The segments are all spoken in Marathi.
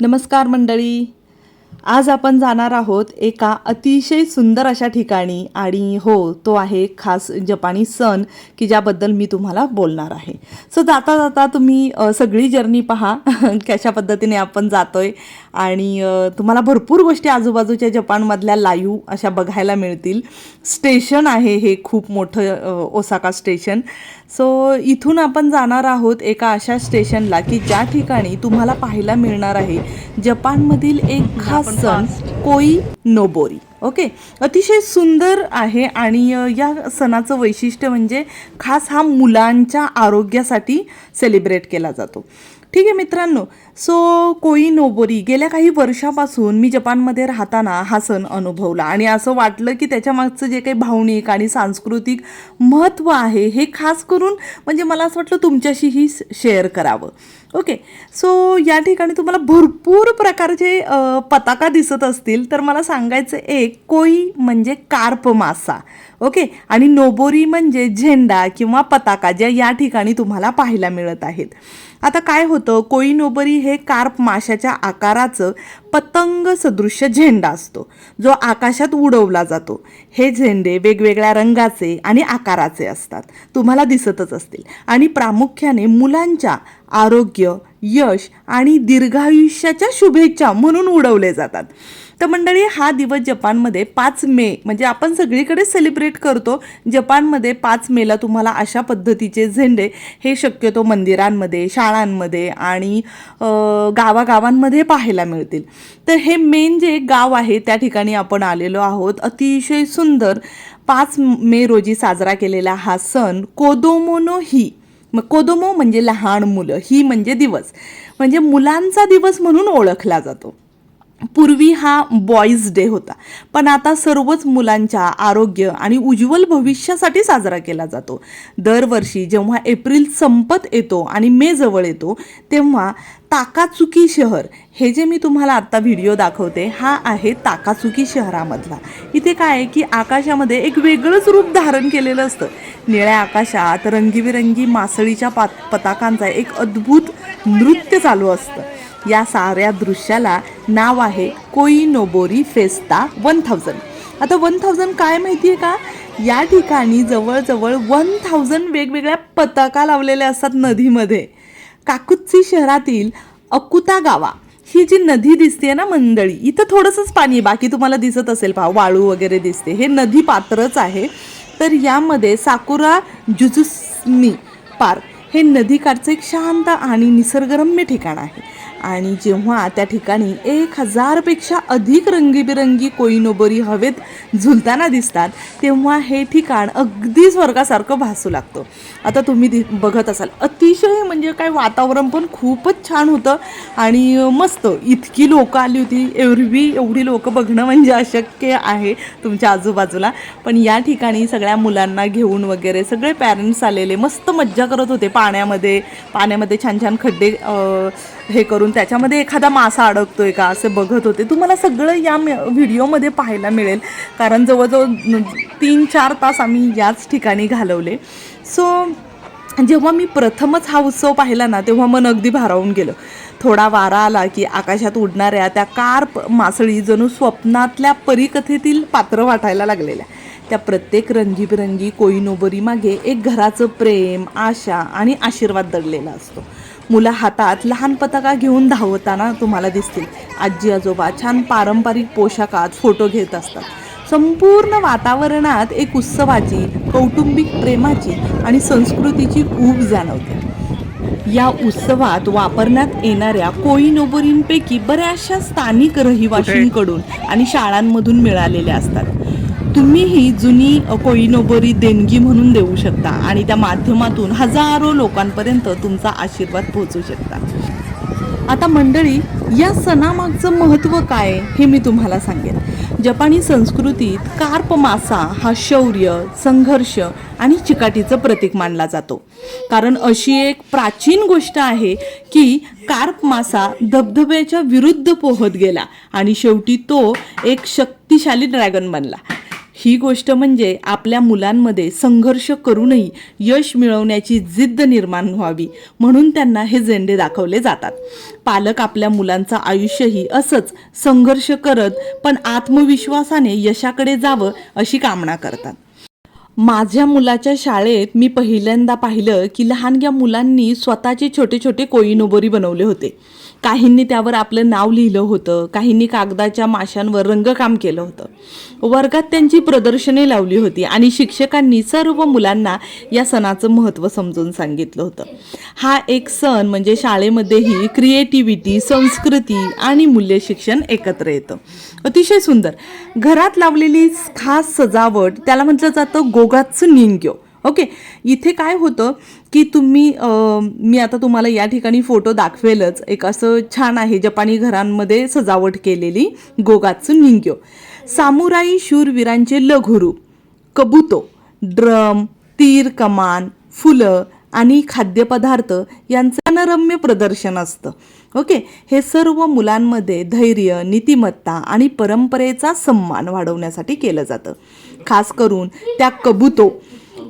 नमस्कार मंडळी. आज आपण जाणार आहोत एका अतिशय सुंदर अशा ठिकाणी आणि हो तो आहे खास जपानी सण की ज्याबद्दल मी तुम्हाला बोलणार आहे. सो जाता जाता तुम्ही सगळी जर्नी पहा कशा पद्धतीने आपण जातो आहे आणि तुम्हाला भरपूर गोष्टी आजूबाजूच्या जपानमधल्या लाईव्ह अशा बघायला मिळतील. स्टेशन आहे हे खूप मोठं ओसाका स्टेशन. सो इथून आपण जाणार आहोत एका अशा स्टेशनला की ज्या ठिकाणी तुम्हाला पाहायला मिळणार आहे जपानमधील एक खास सण कोई नोबोरी. ओके अतिशय सुंदर आहे आणि या सणाचं वैशिष्ट्य म्हणजे खास हा मुलांच्या आरोग्यासाठी सेलिब्रेट केला जातो. ठीक आहे मित्रांनो? सो कोई नोबोरी. गेल्या काही वर्षापासून मी जपानमध्ये राहताना हा सण अनुभवला आणि असं वाटलं की त्याच्या मागचं जे काही भावनिक आणि सांस्कृतिक महत्त्व आहे हे खास करून म्हणजे मला असं वाटलं तुमच्याशीही शेअर करावं. ओके सो या ठिकाणी तुम्हाला भरपूर प्रकारचे पताका दिसत असतील तर मला सांगायचं एक कोई म्हणजे कार्प मासा. ओके आणि नोबोरी म्हणजे झेंडा किंवा पताका ज्या या ठिकाणी तुम्हाला पाहायला मिळत आहेत. आता काय होतं कोई नोबरी हे कार्प माशाच्या आकाराचं पतंग सदृश्य झेंडा असतो जो आकाशात उडवला जातो. हे झेंडे वेगवेगळ्या रंगाचे आणि आकाराचे असतात. तुम्हाला दिसतच असतील. आणि प्रामुख्याने मुलांच्या आरोग्य यश आणि दीर्घायुष्याच्या शुभेच्छा म्हणून उडवले जातात. तर मंडळी हा दिवस जपानमध्ये पाच मे म्हणजे आपण सगळीकडे सेलिब्रेट करतो. जपानमध्ये पाच मेला तुम्हाला अशा पद्धतीचे झेंडे हे शक्यतो मंदिरांमध्ये शाळांमध्ये आणि गावागावांमध्ये पाहायला मिळतील. तर हे मेन जे गाव आहे त्या ठिकाणी आपण आलेलो आहोत. अतिशय सुंदर पाच मे रोजी साजरा केलेला हा सण कोदोमोनो ही. मग कोदोमो म्हणजे लहान मुलं ही म्हणजे दिवस. म्हणजे मुलांचा दिवस म्हणून ओळखला जातो. पूर्वी हा बॉईज डे होता. पण आता सर्वच मुलांच्या आरोग्य आणि उज्ज्वल भविष्यासाठी साजरा केला जातो. दरवर्षी जेव्हा एप्रिल संपत येतो आणि मे जवळ येतो तेव्हा ताकाचुकी शहर हे जे मी तुम्हाला आत्ता व्हिडिओ दाखवते हा आहे ताकाचुकी शहरामधला. इथे काय आहे की आकाशामध्ये एक वेगळंच रूप धारण केलेलं असतं. निळ्या आकाशात रंगीबिरंगी मासळीच्या पात पताकांचा एक अद्भुत नृत्य चालू असतं. या साऱ्या दृश्याला नाव आहे Koi Nobori Festa one thousand. आता वन थाउजंड काय माहिती आहे का? या ठिकाणी जवळजवळ वन थाउजंड वेगवेगळ्या पताका लावलेल्या असतात नदीमध्ये. काकुत्सी शहरातील अकुता गावा. ही जी नदी दिसते ना मंडळी इथं थोडंसंच पाणी आहे. बाकी तुम्हाला दिसत असेल पहा वाळू वगैरे दिसते. हे नदी पात्रच आहे. तर यामध्ये साकुरा जुजुस्मी पार्क हे नदीकाठचं एक शांत आणि निसर्गरम्य ठिकाण आहे. आणि जेव्हा त्या ठिकाणी एक हजारपेक्षा अधिक रंगीबिरंगी कोईनोबरी हवेत झुलताना दिसतात तेव्हा हे ठिकाण अगदी स्वर्गासारखं भासू लागतं. आता तुम्ही दि बघत असाल अतिशय म्हणजे काय वातावरण पण खूपच छान होतं आणि मस्त. इतकी लोकं आली होती एवढी एवढी लोकं बघणं म्हणजे अशक्य आहे तुमच्या आजूबाजूला. पण या ठिकाणी सगळ्या मुलांना घेऊन वगैरे सगळे पॅरेंट्स आलेले मस्त मज्जा करत होते पाण्यामध्ये पाण्यामध्ये छान छान खड्डे हे करून त्याच्यामध्ये एखादा मासा अडकतोय का असं बघत होते. तुम्हाला सगळं या व्हिडिओमध्ये पाहायला मिळेल. कारण जवळजवळ तीन चार तास आम्ही याच ठिकाणी घालवले. सो जेव्हा मी प्रथमच हा उत्सव पाहिला ना तेव्हा मन अगदी भारावून गेलं. थोडा वारा आला की आकाशात उडणाऱ्या त्या कार्प मासळी जणू स्वप्नातल्या परिकथेतील पात्र वाटायला लागलेल्या. त्या प्रत्येक रंगीबिरंगी कोईनोबरी मागे एक घराचं प्रेम आशा आणि आशीर्वाद दडलेला असतो. मुलं हातात लहान पताका घेऊन धावताना तुम्हाला दिसतील. आजी आजोबा छान पारंपरिक पोशाखात फोटो घेत असतात. संपूर्ण वातावरणात एक उत्सवाची कौटुंबिक प्रेमाची आणि संस्कृतीची ऊब जाणवते. या उत्सवात वापरण्यात येणाऱ्या कोईनोबरींपैकी बऱ्याचशा स्थानिक रहिवाशींकडून आणि शाळांमधून मिळालेल्या असतात. तुम्ही ही जुनी कोळीनोबरी देणगी म्हणून देऊ शकता आणि त्या माध्यमातून हजारो लोकांपर्यंत तुमचा आशीर्वाद पोहोचू शकता. आता मंडळी या सणामागचं महत्त्व काय हे मी तुम्हाला सांगेन. जपानी संस्कृतीत कार्प मासा हा शौर्य संघर्ष आणि चिकाटीचं प्रतीक मानला जातो. कारण अशी एक प्राचीन गोष्ट आहे की कार्प मासा धबधब्याच्या विरुद्ध पोहत गेला आणि शेवटी तो एक शक्तिशाली ड्रॅगन बनला. ही गोष्ट म्हणजे आपल्या मुलांमध्ये संघर्ष करूनही यश मिळवण्याची जिद्द निर्माण व्हावी म्हणून त्यांना हे झेंडे दाखवले जातात. पालक आपल्या मुलांचं आयुष्यही असंच संघर्ष करत पण आत्मविश्वासाने यशाकडे जावं अशी कामना करतात. माझ्या मुलाच्या शाळेत मी पहिल्यांदा पाहिलं की लहानग्या मुलांनी स्वतःचे छोटे छोटे कोईनोबोरी बनवले होते. काहींनी त्यावर आपलं नाव लिहिलं होतं काहींनी कागदाच्या माशांवर रंगकाम केलं होतं. वर्गात त्यांची प्रदर्शने लावली होती आणि शिक्षकांनी सर्व मुलांना या सणाचं महत्त्व समजून सांगितलं होतं. हा एक सण म्हणजे शाळेमध्येही क्रिएटिव्हिटी संस्कृती आणि मूल्य शिक्षण एकत्र येतं. अतिशय सुंदर. घरात लावलेली खास सजावट त्याला म्हटलं जातं गोगाचं निंग्यो. ओके? इथे काय होतं? की तुम्ही मी आता तुम्हाला या ठिकाणी फोटो दाखवेलच. एक असं छान आहे जपानी घरांमध्ये सजावट केलेली गोगात्सू निंग्यो. सामुराई शूरवीरांचे लघुरूप कबुतो ड्रम तीर कमान फुलं आणि खाद्यपदार्थ यांचं अनरम्य प्रदर्शन असतं. ओके? हे सर्व मुलांमध्ये धैर्य नीतिमत्ता आणि परंपरेचा सन्मान वाढवण्यासाठी केलं जातं. खास करून त्या कबुतो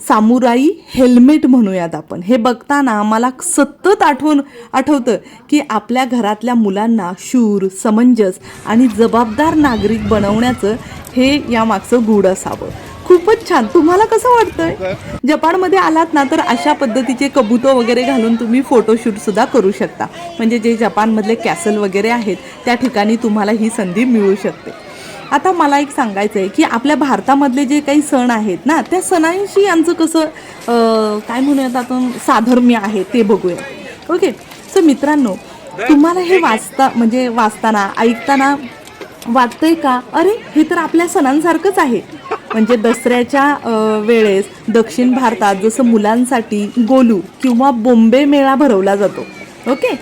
सामुराई हेल्मेट म्हणूयात आपण. हे बघताना मला सतत आठवण आठवतं की आपल्या घरातल्या मुलांना शूर समंजस आणि जबाबदार नागरिक बनवण्याचं हे यामागचं गूढ असावं. खूपच छान. तुम्हाला कसं वाटतंय? जपानमध्ये आलात ना तर अशा पद्धतीचे कबुतो वगैरे घालून तुम्ही फोटोशूट सुद्धा करू शकता. म्हणजे जे जपानमधले कॅसल वगैरे आहेत त्या ठिकाणी तुम्हाला ही संधी मिळू शकते. आता मला एक सांगायचं आहे की आपल्या भारतामधले जे काही सण आहेत ना त्या सणांशी यांचं कसं काय म्हणूयात आपण साधर्म्य आहे ते बघूया. ओके सो मित्रांनो तुम्हाला हे वाचता म्हणजे वाचताना ऐकताना वाटतंय का? अरे हे तर आपल्या सणांसारखंच आहे. म्हणजे दसऱ्याच्या वेळेस दक्षिण भारतात जसं मुलांसाठी गोलू किंवा बोंबे मेळा भरवला जातो. ओके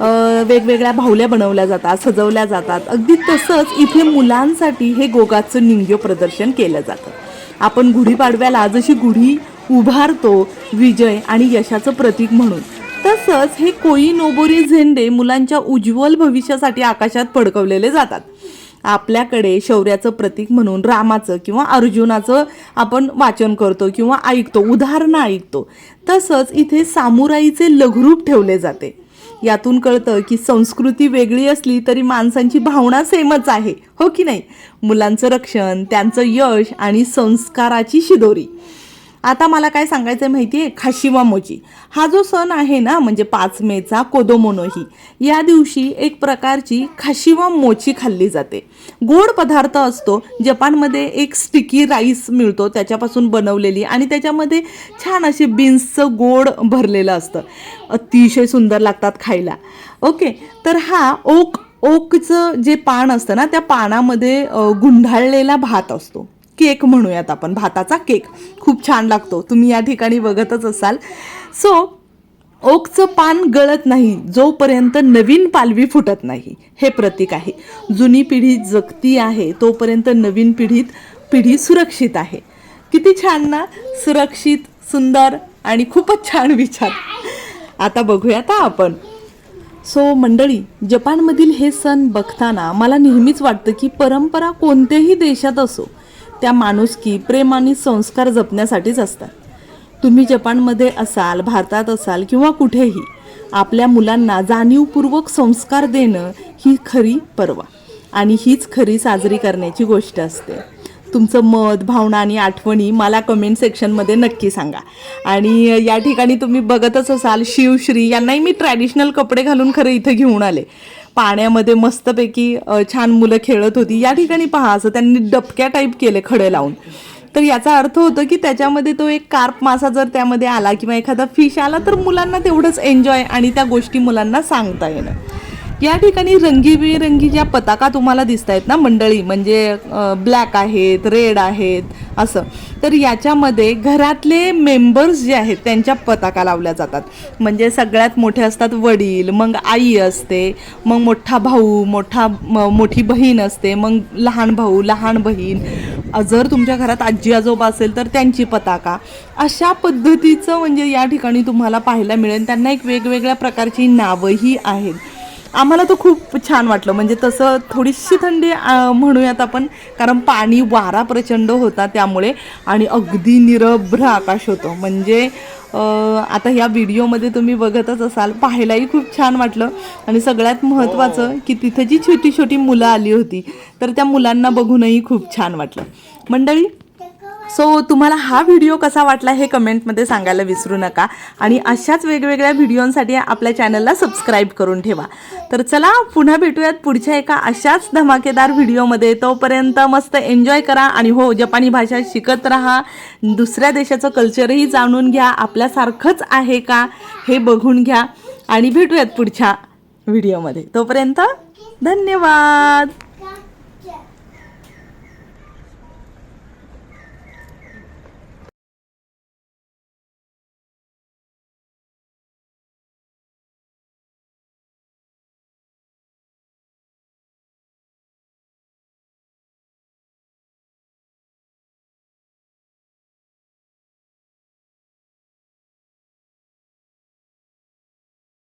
वेगवेगळ्या भावल्या बनवल्या जातात सजवल्या जातात. अगदी तसंच इथे मुलांसाठी हे गोगाचं निंग्यो प्रदर्शन केलं जातं. आपण गुढीपाडव्याला जशी गुढी उभारतो विजय आणि यशाचं प्रतीक म्हणून तसंच हे कोई नोबोरी झेंडे मुलांच्या उज्ज्वल भविष्यासाठी आकाशात फडकवलेले जातात. आपल्याकडे शौर्याचं प्रतीक म्हणून रामाचं किंवा अर्जुनाचं आपण वाचन करतो किंवा ऐकतो उदाहरणं ऐकतो. तसंच इथे सामुराईचे लघुरूप ठेवले जाते. यातून कळतं की संस्कृती वेगळी असली तरी माणसांची भावना सेमच आहे हो की नाही? मुलांचं रक्षण त्यांचं यश आणि संस्काराची शिदोरी. आता मला काय सांगायचं आहे माहिती आहे खाशिवा मोची हा जो सण आहे ना म्हणजे पाच मेचा कोदोमोनोही या दिवशी एक प्रकारची खाशिवा मोची खाल्ली जाते. गोड पदार्थ असतो. जपानमध्ये एक स्टिकी राईस मिळतो त्याच्यापासून बनवलेली आणि त्याच्यामध्ये छान असे बीन्सचं गोड भरलेलं असतं. अतिशय सुंदर लागतात खायला. ओके तर हा ओक ओकचं जे पान असतं ना त्या पानामध्ये गुंढाळलेला भात असतो. केक म्हणूयात आपण भाताचा केक. खूप छान लागतो तुम्ही या ठिकाणी बघतच असाल. सो ओकचं पान गळत नाही जोपर्यंत नवीन पालवी फुटत नाही हे प्रतीक आहे. जुनी पिढी जगती आहे तोपर्यंत नवीन पिढीत पिढी सुरक्षित आहे. किती छान ना? सुरक्षित सुंदर आणि खूपच छान विचार. आता बघूयात आपण. सो मंडळी जपानमधील हे सण बघताना मला नेहमीच वाटतं की परंपरा कोणत्याही देशात असो त्या माणुसकी प्रेम आणि संस्कार जपण्यासाठीच असतात. तुम्ही जपानमध्ये असाल भारतात असाल किंवा कुठेही आपल्या मुलांना जाणीवपूर्वक संस्कार देणं ही खरी परवा आणि हीच खरी साजरी करण्याची गोष्ट असते. तुमचं मत भावना आणि आठवणी मला कमेंट सेक्शनमध्ये नक्की सांगा. आणि या ठिकाणी तुम्ही बघतच असाल शिवश्री यांनाही मी ट्रॅडिशनल कपडे घालून खरं इथं घेऊन आले. पाण्यामध्ये मस्तपैकी छान मुलं खेळत होती. या ठिकाणी पहा असं त्यांनी डबक्या टाईप केले खडे लावून. तर याचा अर्थ होतो की त्याच्यामध्ये तो एक कार्प मासा जर त्यामध्ये आला किंवा एखादा फिश आला तर मुलांना तेवढंच एन्जॉय आणि त्या गोष्टी मुलांना सांगता येणं. या ठिकाणी रंगीबेरंगी ज्या पताका तुम्हाला दिसत आहेत ना मंडळी म्हणजे ब्लॅक आहेत रेड आहेत असं. तर याच्यामध्ये घरातले मेंबर्स जे आहेत त्यांच्या पताका लावल्या जातात. म्हणजे सगळ्यात मोठे असतात वडील मग आई असते मग मोठा भाऊ मोठा मोठी बहीण असते मग लहान भाऊ लहान बहीण. जर तुमच्या घरात आजी आजोबा असेल तर त्यांची पताका. अशा पद्धतीचं म्हणजे या ठिकाणी तुम्हाला पाहायला मिळेल. त्यांना एक वेगवेगळ्या प्रकारची नावंही आहेत. आम्हाला तर खूप छान वाटलं. म्हणजे तसं थोडीशी थंडी म्हणूयात आपण. कारण पाणी वारा प्रचंड होता त्यामुळे आणि अगदी निरभ्र आकाश होतं. म्हणजे आता ह्या व्हिडिओमध्ये तुम्ही बघतच असाल पाहायलाही खूप छान वाटलं. आणि सगळ्यात महत्त्वाचं की तिथे जी छोटी छोटी मुलं आली होती तर त्या मुलांना बघूनही खूप छान वाटलं. मंडळी सो तुम्हाला हा व्हिडिओ कसा वाटला हे कमेंटमध्ये सांगायला विसरू नका. आणि अशाच वेगवेगळ्या व्हिडिओंसाठी आपल्या चॅनलला सबस्क्राईब करून ठेवा. तर चला पुन्हा भेटूयात पुढच्या एका अशाच धमाकेदार व्हिडिओमध्ये तोपर्यंत मस्त एन्जॉय करा आणि हो जपानी भाषा शिकत राहा. दुसऱ्या देशाचं कल्चरही जाणून घ्या. आपल्यासारखंच आहे का हे बघून घ्या. आणि भेटूयात पुढच्या व्हिडिओमध्ये तोपर्यंत धन्यवाद!